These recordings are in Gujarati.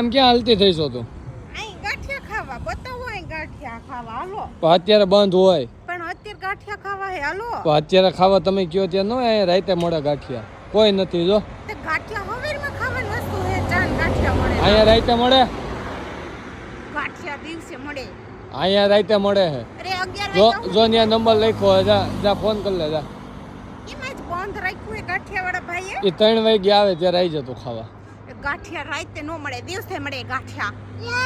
આમ ક્યાં હાલતી થઈશો તું? અત્યારે બંધ હોય. પણ અત્યારે ગાંઠિયા ખાવા હે હાલો. અત્યારે ખાવા તમે કયો ત્યાં ન અહીંયા રાતે મળે ગાંઠિયા. કોઈ નથી જો. ગાંઠિયા હવેરમાં ખાવાની વસ્તુ હે ચાન ગાંઠિયા મળે. અહીંયા રાતે મળે? ગાંઠિયા દિવસે મળે. અહીંયા રાતે મળે છે અરે અગિયાર જો જો ત્યાં નંબર લખ્યો હોય જા જા ફોન કરી લે જા. એમાં જ બંધ રાખ્યું એ ગાંઠિયા વાળા ભાઈએ? એ ત્રણ વાગે આવે ત્યારે આવી જતો ખાવા. એ ગાંઠિયા રાતે નો મળે દિવસે મળે ગાંઠિયા.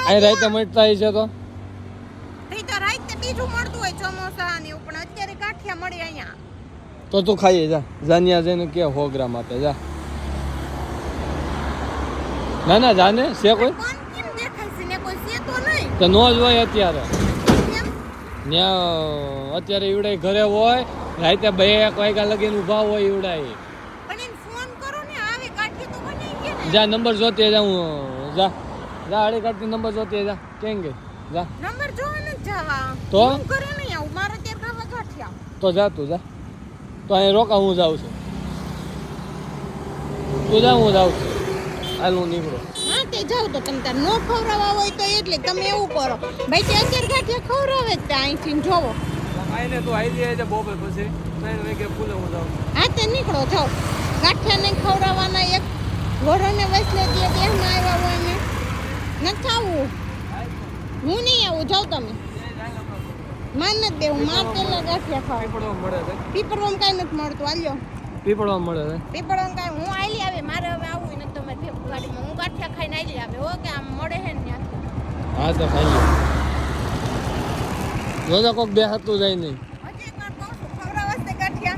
અહીં રાતે મળતા છે તો? એ તો રાતે બીજું મળતું હોય સમોસા ને પણ અત્યારે ગાંઠિયા મળે અહીંયા. તો તું ખાઈ જા. જાન્યા જઈને કે સો ગ્રામ આપે જા. ના ના જાને. છે કોઈ? કેમ દેખાય છે? ને કોઈ છે તો નહીં. તો નો જ હોય અત્યારે. ત્યાં અત્યારે ઈવડાય ઘરે હોય રાતે બે એક વાગ્યા લગીને ઊભા હોય ઈવડાય પણ એને ફોન કરો ને આવે ગાંઠિયા તો બનાવી કે ને જા નંબર જોતી જા હું જા. જા અડી કાઢતી નંબર જોતી જા કેમ ગઈ જા. નંબર જોવા જ જવા. તો? હું કરે નહીં આવું. મારે ત્યાં ખાવા ગાંઠિયા તો જા તું જા. તો અહીં રોકા હું જાઉં છું. તું જા હું જાઉં છું. હાલ હું નીકળું. હા તે જાઉં તો તમે તાર નો ખવડાવવા હોય તો એટલે તમે એવું કરો. ભાઈ તે અત્યારે ગાંઠિયા ખવડાવે જ તે અહીંથી જોવો આઈને તું આવી જાય છે બોબે પછી. ત્રણ કે ફૂલે હું જાઉં. હા તે નીકળો જાઓ. ગાંઠિયાને ખવડાવવાના એક વરોને વસલે દે દેહમાં આવ્યા હોય ને. નથી ખાવું. હું નહીં આવું જાઉં તમે. માન નથી દેવું માર પેલા ગાંઠિયા ખાવા. પીપળવામાં કાંઈ નથી મળતું આલ્યો. પીપળવા મળે છે? પીપળવામાં કાંઈ હું આલી આવે મારે હવે આવવું નથી તમારે ભેગું ગાડીમાં. હું ગાંઠિયા ખાઈને આલી આવે હો કે આમ મળે હે ને હા તો ખાઈ લે કોક બે હતું જાય નહીં.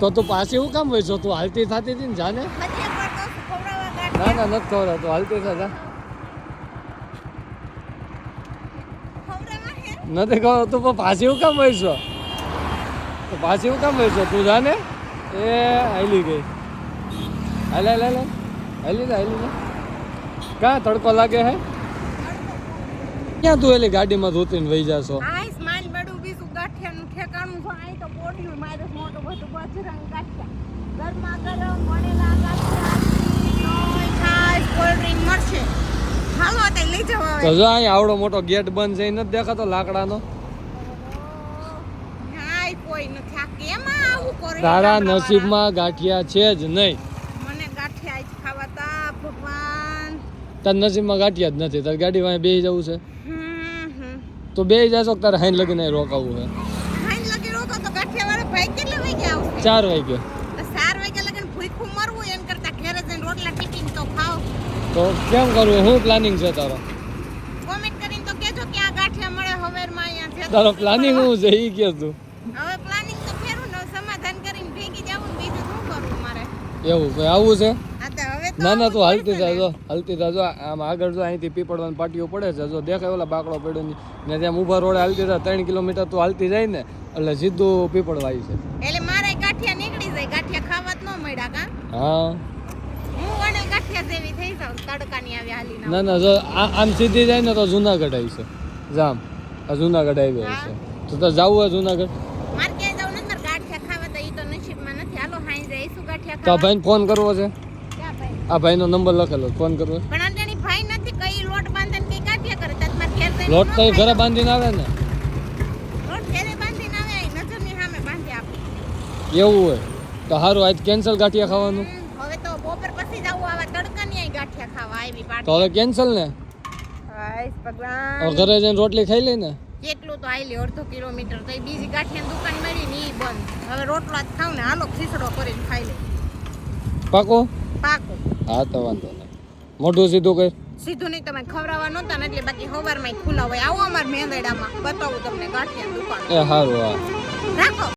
તો તું પાછી એવું કામ હોય? છો તું હાલતી થતી હતી ને જાને હજી એકવાર કહું છું ખવડાવવા ના ના, નથી ખબર તું હાલતી જા. નથી ખબર તું પણ પાછી હું કામ વહીશો તો પાછી હું કામ વહીશો તું જાને એ હાલી ગઈ. હાલે હાલે હાલે. હાલી જા હાલી જા. ક્યાં તડકો લાગે હે? ક્યાં તું એલી ગાડીમાં ધોતીને વહી જાશો ઠેકાણું છે. આઈ તો પોડ્યું મારે મોટું બધું બજરંગ કાઢ્યા ગરમા ગરમ, વણેલા તે જો અહીં આવડો મોટો ગેટ બંધ છે નથી દેખાતો લાકડાનો? તારા? નસીબમાં ગાંઠિયા છે જ નહીં. તાર નસીબમાં ગાંઠિયા જ નથી. તાર ગાડી વાંહે બેસી જવું છે. તો બે જશો તારે હાઈન લગીને રોકાવું છે? ચાર વાગે તો ચાર વાગે લગન ભૂખું મરવું એમ કરતા ઘરે જઈને રોટલા ટિફિન તો ખાઓ તો કેમ કરવું? શું પ્લાનિંગ છે તારો? કોમેન્ટ કરીને તો કેજો કે આ ગાંઠિયા મળે હવેરમાં અહીંયા છે તારો પ્લાનિંગ શું છે? એ કે તું હવે પ્લાનિંગ તો ફેરું ને સમાધાન કરીને ભેગી જાવું ને બીજું શું કરવું મારે? એવું ભાઈ આવું છે? ના ના તું હાલતી પડશે જા હાલતી જા આમ આગળ જો અહીંથી પીપળવાની પાટીઓ પડે છે જો દેખાય ઓલા બાકડો પડ્યો ને ને ત્યાં ઊભા રોડે હાલતી જા ત્રણ કિલોમીટર તું હાલતી જાય ને એટલે સીધું પીપળવાય છે. એટલે મારે ગાંઠિયા નીકળી જાય ગાંઠિયા ખાવા જ ન મળ્યા કા? હા હું. વણે જેવી થઈ જાઉં તડકાની આવી હાલી ના ના જો આમ સીધી જાય ને તો જુનાગઢ આવી છે. જામ. આ જુનાગઢ આવી છે. તો તો જાવું હોય જુનાગઢ? મારે ક્યાંય જવું નથી મારે ગાંઠિયા ખાવા તો એ તો નસીબમાં નથી. હાલો હાઈ જાય. શું ગાંઠિયા તો ભાઈને ફોન કરવો છે? આ ભાઈનો નંબર લખેલો ફોન કરવો. પણ અંજાની ભાઈ નથી કઈ લોટ બાંધે ને કઈ ગાંઠિયા કરે. તો મારે ઘેર લોટ તો ઘરે બાંધીને આવે ને. લોટ ઘેરે બાંધીને આવે નજરની સામે બાંધી આપે એવું હોય. તો સારું આજ કેન્સલ ગાંઠિયા ખાવાનું હમ, હવે તો બપોર પછી જવું આવા તડકાની ગાંઠિયા ખાવા આવી તો હવે કેન્સલ ને? હાય ભગવાન. ઘરે જઈને રોટલી ખાઈ લઈ ને? કેટલું તો આઈલી અડધો કિલોમીટર તો બીજી ગાંઠિયાની દુકાન મળી ને ઈ બંધ. હવે રોટલા જ ખાવ ને હાલો ખીચડો કરીને ખાઈ લે પાકો? પાકો. હા તો વાંધો નહીં. મોઢું સીધું કર. સીધું નહીં તમે ખવડાવવા નહોતા ને એટલે બાકી સવારમાં ખુલ્લા હોય. આવો અમાર મેંદડામાં બતાવું તમને ગાંઠિયા દુકાન. એ સારું હા. રાખો.